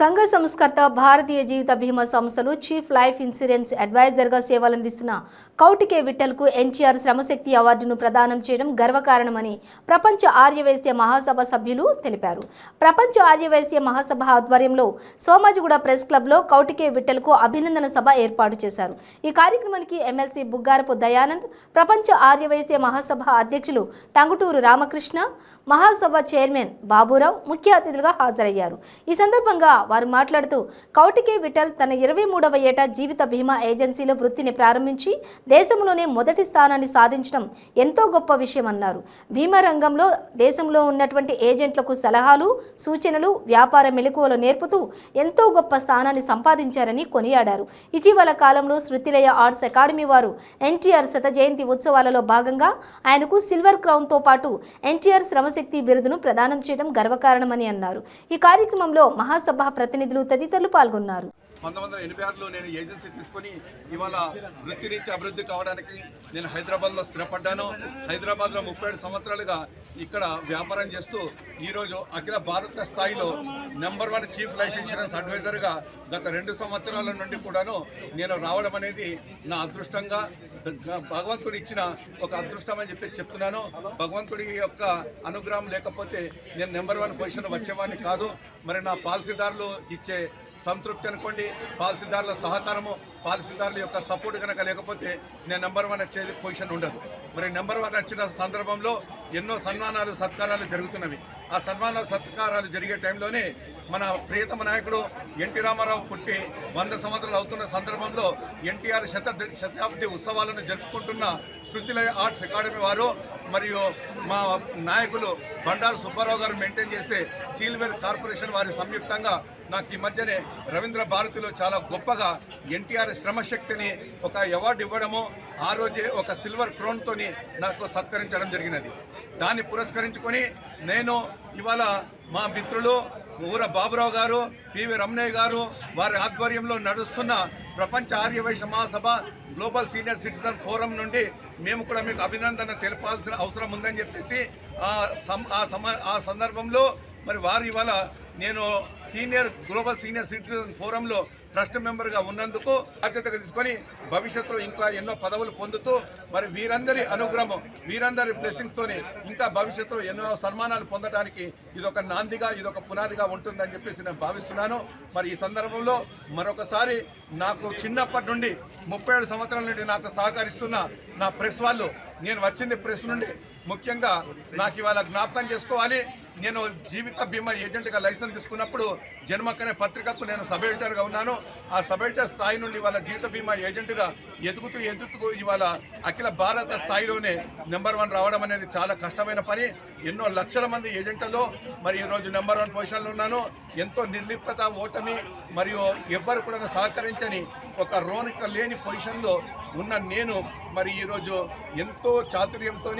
సంఘ సంస్కర్త భారతీయ జీవిత బీమా సంస్థలు చీఫ్ లైఫ్ ఇన్సూరెన్స్ అడ్వైజర్గా సేవలందిస్తున్న కౌటికే విఠల్కు ఎన్టీఆర్ శ్రమశక్తి అవార్డును ప్రదానం చేయడం గర్వకారణమని ప్రపంచ ఆర్యవైశ్య మహాసభ సభ్యులు తెలిపారు. ప్రపంచ ఆర్యవైశ్య మహాసభ ఆధ్వర్యంలో సోమాజిగూడ ప్రెస్ క్లబ్లో కౌటికే విఠల్కు అభినందన సభ ఏర్పాటు చేశారు. ఈ కార్యక్రమానికి ఎమ్మెల్సీ బుగ్గారపు దయానంద్ ప్రపంచ ఆర్యవైశ్య మహాసభ అధ్యక్షులు టంగుటూరు రామకృష్ణ మహాసభ చైర్మన్ బాబురావు ముఖ్య అతిథులుగా హాజరయ్యారు. ఈ సందర్భంగా వారు మాట్లాడుతూ కౌటికే విఠల్ తన ఇరవై మూడవ ఏట జీవిత బీమా ఏజెన్సీలో వృత్తిని ప్రారంభించి దేశంలోనే మొదటి స్థానాన్ని సాధించడం ఎంతో గొప్ప విషయం అన్నారు. బీమా రంగంలో దేశంలో ఉన్నటువంటి ఏజెంట్లకు సలహాలు సూచనలు వ్యాపార మెలకువలు నేర్పుతూ ఎంతో గొప్ప స్థానాన్ని సంపాదించారని కొనియాడారు. ఇటీవల కాలంలో శృతిలయ ఆర్ట్స్ అకాడమీ వారు ఎన్టీఆర్ శత జయంతి ఉత్సవాలలో భాగంగా ఆయనకు సిల్వర్ క్రౌన్తో పాటు ఎన్టీఆర్ శ్రమశక్తి బిరుదును ప్రదానం చేయడం గర్వకారణమని అన్నారు. ఈ కార్యక్రమంలో మహాసభ ప్రతినిధులు తదితరులు పాల్గొన్నారు. పంతొమ్మిది వందల ఎనభై ఆరులో నేను ఏజెన్సీ తీసుకొని ఇవాళ వృత్తిరీత్యా అభివృద్ధి కావడానికి నేను హైదరాబాద్లో స్థిరపడ్డాను. హైదరాబాద్లో ముప్పై ఏడు సంవత్సరాలుగా ఇక్కడ వ్యాపారం చేస్తూ ఈరోజు అఖిల భారత స్థాయిలో number one chief life insurance అడ్వైజర్గా గత రెండు సంవత్సరాల నుండి కూడాను నేను రావడం అనేది నా అదృష్టంగా భగవంతుడు ఇచ్చిన ఒక అదృష్టం అని చెప్పి చెప్తున్నాను. భగవంతుడి యొక్క అనుగ్రహం లేకపోతే నేను నెంబర్ వన్ పొజిషన్ వచ్చేవాడిని కాదు. మరి నా పాలసీదారులు ఇచ్చే సంతృప్తి అనుకోండి. పాలసీదారుల సహకారము పాలసీదారుల యొక్క సపోర్ట్ కనుక లేకపోతే నేను నెంబర్ వన్ వచ్చేది పొజిషన్ ఉండదు. మరి నెంబర్ వన్ వచ్చిన సందర్భంలో ఎన్నో సన్మానాలు సత్కారాలు జరుగుతున్నవి. ఆ సన్మానాలు సత్కారాలు జరిగే టైంలోనే మన ప్రియతమ నాయకుడు ఎన్టీ రామారావు పుట్టి వంద సంవత్సరాలు అవుతున్న సందర్భంలో ఎన్టీఆర్ శత శతాబ్ది ఉత్సవాలను జరుపుకుంటున్న శృతిలయ ఆర్ట్స్ అకాడమీ వారు మరియు మా నాయకులు బండారు సుబ్బారావు గారు మెయింటైన్ చేసే సీల్వేర్ కార్పొరేషన్ వారి సంయుక్తంగా నాకు ఈ మధ్యనే రవీంద్ర భారతిలో చాలా గొప్పగా ఎన్టీఆర్ శ్రమశక్తిని ఒక అవార్డు ఇవ్వడము ఆ రోజే ఒక సిల్వర్ క్రోన్తోని నాకు సత్కరించడం జరిగినది. దాన్ని పురస్కరించుకొని నేను ఇవాళ మా మిత్రులు ఊర బాబురావు గారు పివి రమణయ్య గారు వారి ఆధ్వర్యంలో నడుస్తున్న ప్రపంచ Arya Vaishya Mahasabha global senior citizen forum నుండి మేము కూడా మీకు అభినందన తెలపాల్సిన అవసరం ఉందని చెప్పేసి ఆ సం ఆ సమ ఆ సందర్భంలో మరి వారు ఇవాళ నేను సీనియర్ గ్లోబల్ సీనియర్ సిటిజన్ ఫోరంలో ట్రస్ట్ మెంబర్గా ఉన్నందుకు బాధ్యతగా తీసుకొని భవిష్యత్తులో ఇంకా ఎన్నో పదవులు పొందుతూ మరి వీరందరి అనుగ్రహం వీరందరి blessings ఇంకా భవిష్యత్తులో ఎన్నో సన్మానాలు పొందడానికి ఇదొక నాందిగా ఇదొక పునాదిగా ఉంటుందని చెప్పేసి నేను భావిస్తున్నాను. మరి ఈ సందర్భంలో మరొకసారి నాకు చిన్నప్పటి నుండి ముప్పై ఏడు సంవత్సరాల నుండి నాకు సహకరిస్తున్న నా ప్రెస్ వాళ్ళు నేను వచ్చింది ప్రెస్ నుండి ముఖ్యంగా నాకు ఇవాళ జ్ఞాపకం చేసుకోవాలి. నేను జీవిత బీమా ఏజెంట్గా లైసెన్స్ తీసుకున్నప్పుడు జన్మక్కనే పత్రికకు నేను సబ్ ఎడిటర్గా ఉన్నాను. ఆ సబ్ ఎడిటర్ స్థాయి నుండి ఇవాళ జీవిత బీమా ఏజెంట్గా ఎదుగుతూ ఎదుగుతూ ఇవాళ అఖిల భారత స్థాయిలోనే నెంబర్ వన్ రావడం అనేది చాలా కష్టమైన పని. ఎన్నో లక్షల మంది ఏజెంట్లలో మరి ఈరోజు నెంబర్ వన్ పొజిషన్లో ఉన్నాను. ఎంతో నిర్లిప్తత ఓటమి మరియు ఎవ్వరు కూడా సహకరించని ఒక రోనిక లేని పొజిషన్లో ఉన్న నేను మరి ఈరోజు ఎంతో చాతుర్యంతో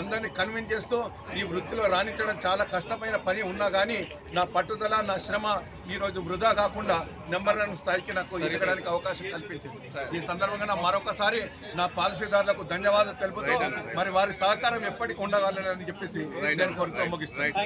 అందరినీ కన్విన్స్ చేస్తూ ఈ వృత్తిలో రాణించడం చాలా కష్టమైన పని ఉన్నా కానీ నా పట్టుదల నా శ్రమ ఈరోజు వృధా కాకుండా నెంబర్ వన్ స్థాయికి నాకు ఎదగడానికి అవకాశం కల్పించింది. ఈ సందర్భంగా నా మరొకసారి నా పాలసీదారులకు ధన్యవాదాలు తెలుపుతూ మరి వారి సహకారం ఎప్పటికీ ఉండగలని చెప్పేసి నేను కోరుతూ ముగిస్తున్నాను.